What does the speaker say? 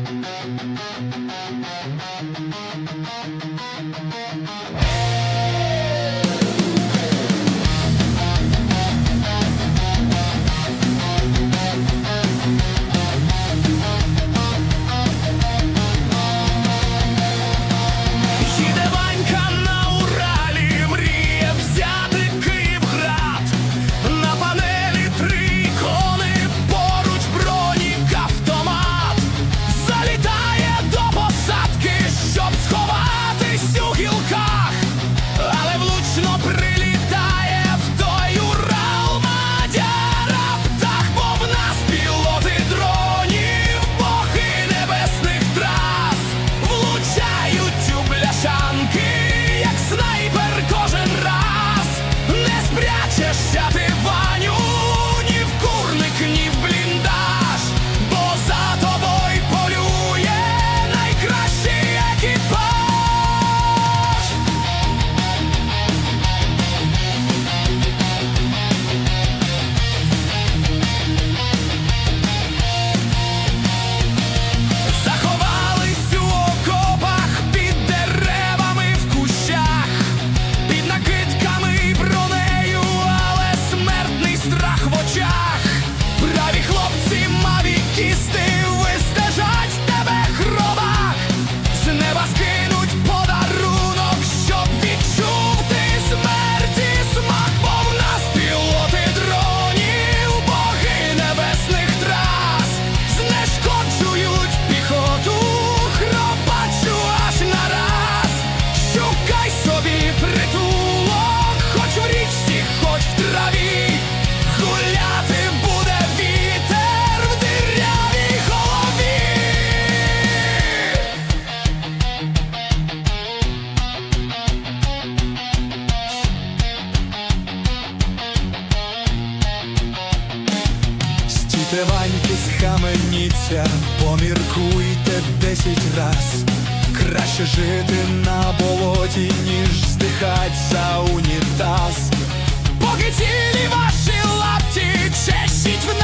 Música Вишиваньки схаменіться, поміркуйте десять раз. Краще жити на болоті, ніж здихать за унітаз. Поки цілі ваші лапті чешіть в